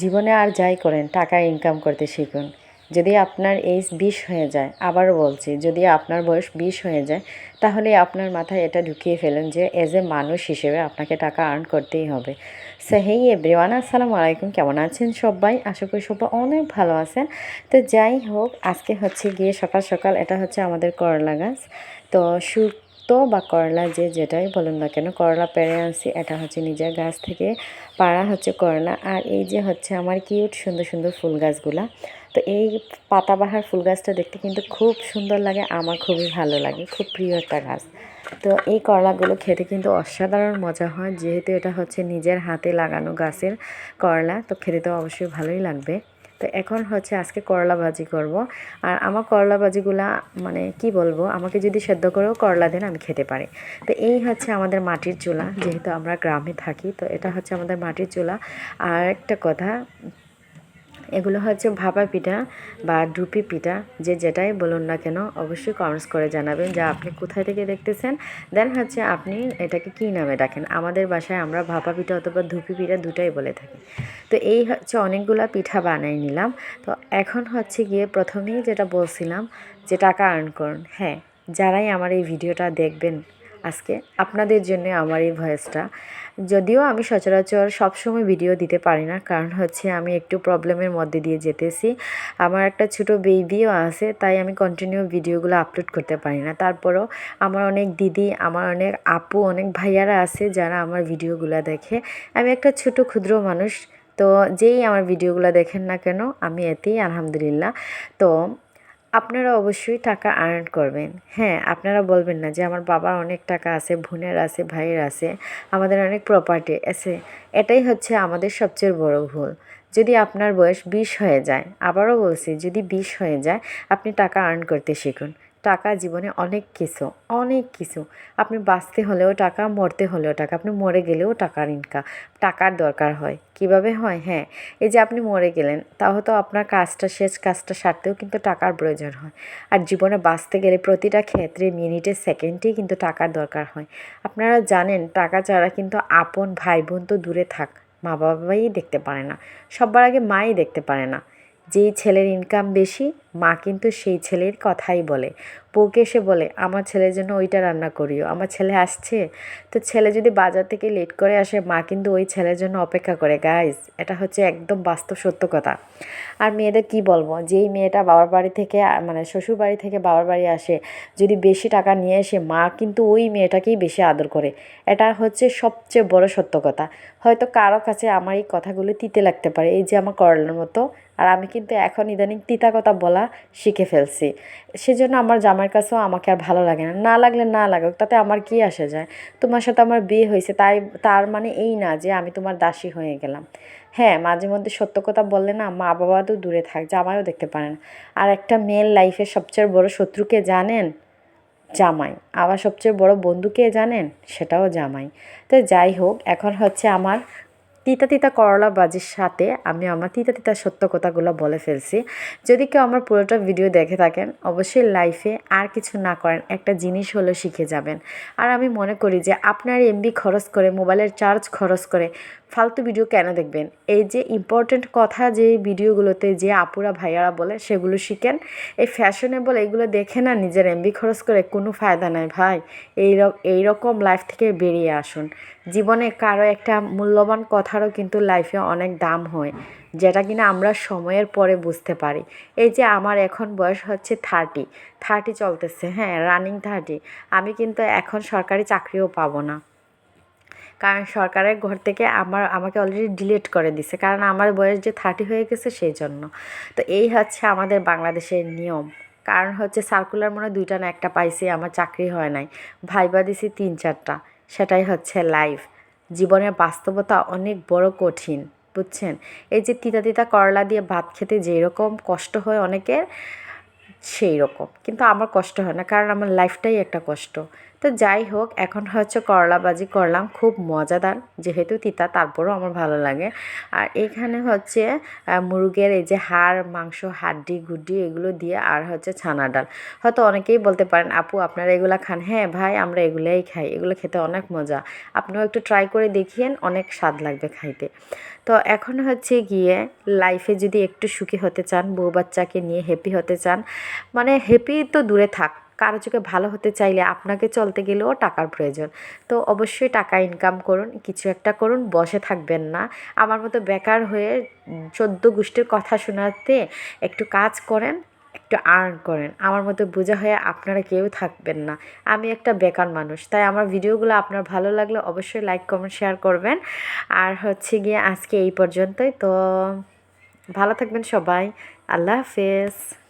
জীবনে আর যাই করেন, টাকা ইনকাম করতে শিখুন। যদি আপনার এইজ বিশ হয়ে যায়, আবারও বলছি, যদি আপনার বয়স বিশ হয়ে যায়, তাহলে আপনার মাথায় এটা ঢুকিয়ে ফেলুন যে এজ এ মানুষ হিসেবে আপনাকে টাকা আর্ন করতেই হবে। সো হেই এভরিওয়ান আসসালামু আলাইকুম, কেমন আছেন সবাই? আশা করি সবাই অনেক ভালো আছেন। তো যাই হোক, আজকে হচ্ছে গিয়ে সকাল সকাল, এটা হচ্ছে আমাদের করলা গাছ তো শুক্তো বা করলা যে যেটাই বলুন না কেন, করলা পেরে আনছি, এটা হচ্ছে নিজের গাছ থেকে পাড়া হচ্ছে করলা। আর এই যে হচ্ছে আমার কিউট সুন্দর সুন্দর ফুল গাছগুলা, তো এই পাতাবাহার ফুল গাছটা দেখতে কিন্তু খুব সুন্দর লাগে, আমার খুবই ভালো লাগে, খুব প্রিয় একটা গাছ। তো এই করলাগুলো খেতে কিন্তু অসাধারণ মজা হয়, যেহেতু এটা হচ্ছে নিজের হাতে লাগানো গাছের করলা, তো খেতে তো অবশ্যই ভালোই লাগবে। তো এখন হচ্ছে আজকে করলা ভাজি করব। আর আমার করলা ভাজিগুলা মানে কি বলব, আমাকে যদি সেদ্ধ করেও করলা দেন, আমি খেতে পারি। তো এই হচ্ছে আমাদের মাটির চুলা, যেহেতু আমরা গ্রামে থাকি, তো এটা হচ্ছে আমাদের মাটির চুলা। আর একটা কথা এগুলো হচ্ছে ভাপা পিঠা বা ডুপি পিঠা, যে যেটাই বলুন না কেন, অবশ্যই কমেন্টস করে জানাবেন যে আপনি কোথায় থেকে দেখতেছেন। দেন হচ্ছে আপনি এটাকে কী নামে ডাকেন? আমাদের বাসায় আমরা ভাপা পিঠা অথবা ধুপি পিঠা দুটাই বলে থাকি। তো এই হচ্ছে অনেকগুলা পিঠা বানাই নিলাম। তো এখন হচ্ছে গিয়ে প্রথমেই যেটা বলছিলাম যে টাকা আর্ন করুন। হ্যাঁ যারাই আমার এই ভিডিওটা দেখবেন আজকে আপনাদের জন্য আমার এই ভয়েসটা। যদিও আমি সচরাচর সবসময় ভিডিও দিতে পারি না, কারণ হচ্ছে আমি একটু প্রবলেমের মধ্যে দিয়ে যেতেছি। আমার একটা ছোট বেবিও আছে, তাই আমি কন্টিনিউ ভিডিওগুলো আপলোড করতে পারি না। তারপরও আমার অনেক দিদি, আমার অনেক আপু, অনেক ভাইয়ারা আছে যারা আমার ভিডিওগুলো দেখে। আমি একটা ছোট ক্ষুদ্র মানুষ, তো যেই আমার ভিডিওগুলো দেখেন না কেন, আমি এতেই আলহামদুলিল্লাহ। তো আপনারা অবশ্যই টাকা আর্ন করবেন। হ্যাঁ আপনারা বলবেন না যে আমার বাবার অনেক টাকা আছে, বোনের আছে, ভাইয়ের আছে, আমাদের অনেক প্রপার্টি আছে। এটাই হচ্ছে আমাদের সবচেয়ে বড় ভুল। যদি আপনার বয়স বিশ হয়ে যায়, আবারও বলছি, যদি বিশ হয়ে যায়, আপনি টাকা আর্ন করতে শিখুন। টাকা জীবনে অনেক কিছু অনেক কিছু। আপনি বাঁচতে হলেও টাকা, মরতে হলেও টাকা। আপনি মরে গেলেও টাকার ইনকাম টাকার দরকার হয়। কীভাবে হয়? হ্যাঁ এই যে আপনি মরে গেলেন, তাও তো আপনার কাজটা শেষ, কাজটা সারতেও কিন্তু টাকার প্রয়োজন হয়। আর জীবনে বাঁচতে গেলে প্রতিটা ক্ষেত্রে মিনিটে, সেকেন্ডেই কিন্তু টাকার দরকার হয়। আপনারা জানেন, টাকা ছাড়া কিন্তু আপন ভাই বোন তো দূরে থাক মা বাবাই দেখতে পারে না। সবার আগে মাই দেখতে পারে না। যেই ছেলের ইনকাম বেশি মা কিন্তু সেই ছেলের কথাই বলে। বউকে এসে বলে, আমার ছেলের জন্য ওইটা রান্না করিও। আমার ছেলে আসছে? তো ছেলে যদি বাজার থেকে লেট করে আসে, মা কিন্তু ওই ছেলের জন্য অপেক্ষা করে। গাইজ এটা হচ্ছে একদম বাস্তব সত্য কথা। আর মেয়েদের কি বলব? যেই মেয়েটা বাবার বাড়ি থেকে মানে শ্বশুর বাড়ি থেকে বাবার বাড়ি আসে, যদি বেশি টাকা নিয়ে এসে, মা কিন্তু ওই মেয়েটাকেই বেশি আদর করে। এটা হচ্ছে সবচেয়ে বড় সত্য কথা। হয়তো কারও কাছে আমার এই কথাগুলো তিতে লাগতে পারে। এই যে আমার করলার মতো। আর আমি কিন্তু এখন ইদানিং তিতা কথা বলা শিখে ফেলছি। সেজন্য আমার জামাইয়ের কাছেও আমাকে আর ভালো লাগে না। না লাগলে না লাগুক, তাতে আমার কি আসে যায়? তোমার সাথে আমার বিয়ে হয়েছে, তাই তার মানে এই না যে আমি তোমার দাসী হয়ে গেলাম। হ্যাঁ মাঝে মধ্যে সত্য কথা বললে না মা বাবা তো দূরে থাক, জামাইও দেখতে পারে না। আর একটা মেয়ের লাইফের সবচেয়ে বড় শত্রুকে জানেন? জামাই। আবার সবচেয়ে বড় বন্ধুকে জানেন? সেটাও জামাই। তো যাই হোক, এখন হচ্ছে আমার তিতা তিতা করলা বাজির সাথে আমি আমার তিতা তিতা সত্য কথাগুলো বলে ফেলছি। যদি কেউ আমার পুরোটা ভিডিও দেখে থাকেন, অবশ্যই লাইফে আর কিছু না করেন, একটা জিনিস হলো শিখে যাবেন। আর আমি মনে করি যে আপনার এমবি খরচ করে, মোবাইলের চার্জ খরচ করে ফালতু ভিডিও কেন দেখবেন? এই যে ইম্পর্টেন্ট কথা যে ভিডিওগুলোতে যে আপুরা, ভাইয়ারা বলে, সেগুলো শিখেন। এই ফ্যাশনেবল এইগুলো দেখে না নিজের এমবি খরচ করে কোনো ফায়দা নাই ভাই। এই এইরকম লাইফ থেকে বেরিয়ে আসুন। জীবনে কারও একটা মূল্যবান কথারও কিন্তু লাইফে অনেক দাম হয়, যেটা কিনা আমরা সময়ের পরে বুঝতে পারি। এই যে আমার এখন বয়স হচ্ছে থার্টি থার্টি চলতেছে হ্যাঁ রানিং থার্টি আমি কিন্তু এখন সরকারি চাকরিও পাবো না। কারণ সরকারের ঘর থেকে আমার, আমাকে অলরেডি ডিলিট করে দিছে, কারণ আমার বয়স যে থার্টি হয়ে গেছে সেই জন্য। তো এই হচ্ছে আমাদের বাংলাদেশের নিয়ম। কারণ হচ্ছে সার্কুলার মনে দুইটা না একটা পাইছি, আমার চাকরি হয় নাই, ভাইবা দিছি তিন চারটা, সেটাই হচ্ছে লাইফ জীবনের বাস্তবতা অনেক বড় কঠিন, বুঝছেন? এই যে তিতা তিতা করলা দিয়ে ভাত খেতে যেই রকম কষ্ট হয় অনেকের সেই রকম কিন্তু আমার কষ্ট হয় না, কারণ আমার লাইফটাই একটা কষ্ট। তো যাই হোক, এখন হচ্ছে করলা ভাজি করলাম, খুব মজাদার। যেহেতু তিতা, তারপরও আমার ভালো লাগে। আর এখানে হচ্ছে মুরগের এই যে হাড়, মাংস, হাড্ডি, গুড্ডি এগুলো দিয়ে আর হচ্ছে ছানা ডাল। হয়তো অনেকেই বলতে পারেন, আপু, আপনারা এগুলা খান? হ্যাঁ ভাই, আমরা এগুলাই খাই, এগুলো খেতে অনেক মজা। আপনিও একটু ট্রাই করে দেখিয়েন, অনেক স্বাদ লাগবে খাইতে। তো এখন হচ্ছে গিয়ে লাইফে যদি একটু সুখী হতে চান, বউ বাচ্চাকে নিয়ে হ্যাপি হতে চান মানে হ্যাপি তো দূরে থাক কারও চোখে ভালো হতে চাইলে আপনাকে চলতে গেলেও টাকার প্রয়োজন। তো অবশ্যই টাকা ইনকাম করুন, কিছু একটা করুন, বসে থাকবেন না। আমার মতো বেকার হয়ে চোদ্দ গোষ্ঠীর কথা শোনাতে একটু কাজ করেন, একটু আর্ন করেন। আমার মতো বোঝা হয়ে আপনারা কেউ থাকবেন না। আমি একটা বেকার মানুষ, তাই আমার ভিডিওগুলো আপনার ভালো লাগলে অবশ্যই লাইক কমেন্ট শেয়ার করবেন। আর হচ্ছে গিয়ে আজকে এই পর্যন্তই। তো ভালো থাকবেন সবাই। আল্লাহ হাফেজ।